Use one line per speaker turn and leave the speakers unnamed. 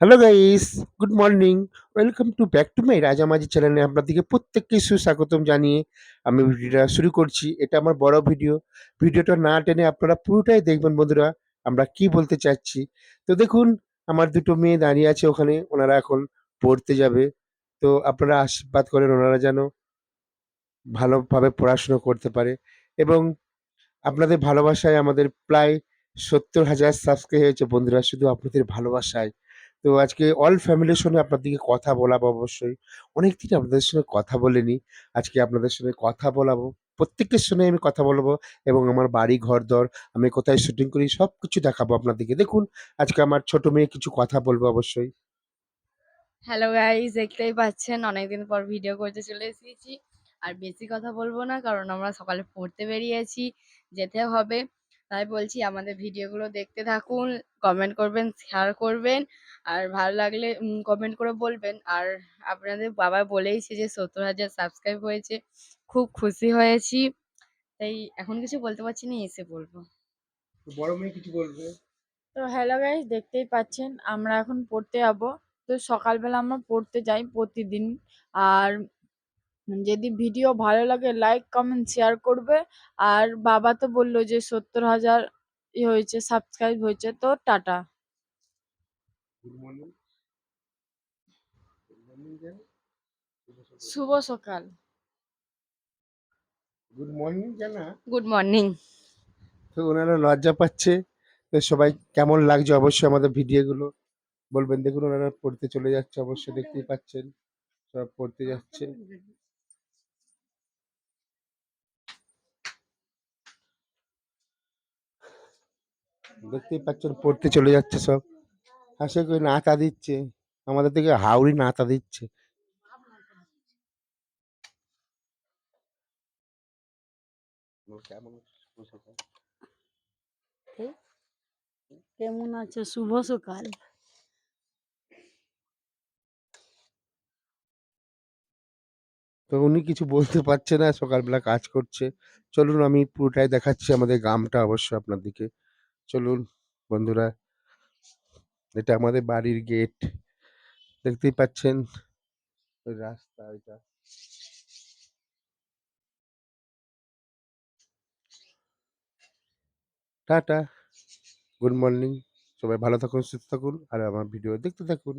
Hello guys good morning welcome to back to my Rajamajhi চ্যানেলে আপনাদেরকে প্রত্যেককে সুস্বাগতম জানিয়ে আমি ভিডিওটা শুরু করছি। এটা আমার বড় ভিডিও। ভিডিওটা না টেনে আপনারা পুরোটাই দেখবেন বন্ধুরা। আমরা কি বলতে চাচ্ছি? তো দেখুন, আমার দুটো মেয়ে দাঁড়িয়ে আছে ওখানে। ওনারা এখন পড়তে যাবে। তো আপনারা আশীর্বাদ করেন, ওনারা যেন ভালোভাবে পড়াশুনো করতে পারে। এবং আপনাদের ভালোবাসায় আমাদের প্রায় সত্তর হাজার সাবস্ক্রাইব হয়েছে বন্ধুরা, শুধু আপনাদের ভালোবাসায়। তো আজকে অল ফ্যামিলির সঙ্গে আপনাদেরকে কথা বলাবো অবশ্যই। অনেকদিন আপনাদের সঙ্গে কথা বলিনি। আজকে আপনাদের সঙ্গে কথা বলাবো। প্রত্যেকের সঙ্গে আমি কথা বলব এবং আমার বাড়ি ঘর দর আমি কোথায় শুটিং করি সব কিছু দেখাবো আপনাদেরকে। দেখুন, আজকে আমার ছোট মেয়ে কিছু কথা বলব অবশ্যই।
হ্যালো গাইস দেখতেই পাচ্ছেন, অনেকদিন পর ভিডিও করতে চলে এসেছি। আর বেশি কথা বলব না, কারণ আমরা সকালে পড়তে বেরিয়েছি, যেতে হবে। তাই বলছি আমাদের ভিডিওগুলো দেখতে থাকুন কমেন্ট করবেন শেয়ার করবেন আর ভালো লাগলে কমেন্ট করে বলবেন। আর আপনাদের বাবা বলেইছে যে সত্তর হাজার সাবস্ক্রাইব হয়েছে খুব খুশি হয়েছি। তাই এখন কিছু বলতে পারছি না এসে বলব।
বড় মেয়ে কিছু বলবে?
তো হ্যালো গাইস দেখতেই পাচ্ছেন আমরা এখন পড়তে যাব। তো সকালবেলা আমরা পড়তে যাই প্রতিদিন আর যদি ভিডিও ভালো লাগে লাইক কমেন্ট শেয়ার করবে। আর বাবা তো বলল যে সত্তর হাজার ই হয়েছে সাবস্ক্রাইব হয়েছে তো টাটা। শুভ সকাল।
গুড মর্নিং জানা।
গুড মর্নিং
তো ওনারা লজ্জা পাচ্ছে। তো সবাই কেমন লাগছে অবশ্যই আমাদের ভিডিওগুলো বলবেন। দেখুন ওনারা পড়তে চলে যাচ্ছে অবশ্যই দেখতেই পাচ্ছেন। সব পড়তে যাচ্ছে। দেখতেই পাচ্ছেন পড়তে চলে যাচ্ছে সব। হাসে করে নাতা দিচ্ছে আমাদের থেকে হাওড়ি নাতা দিচ্ছে। কেমন
কেমন আছে? শুভ সকাল।
তো উনি কিছু বলতে পারছে না সকালবেলা কাজ করছে। চলুন আমি পুরোটাই দেখাচ্ছি আমাদের গ্রামটা অবশ্যই আপনাদেরকে চলুন বন্ধুরা, এটা আমাদের বাড়ির গেট দেখতেই পাচ্ছেন রাস্তা, এটা। টাটা, গুড মর্নিং, সবাই ভালো থাকুন, সুস্থ থাকুন, আর আমার ভিডিও দেখতে থাকুন।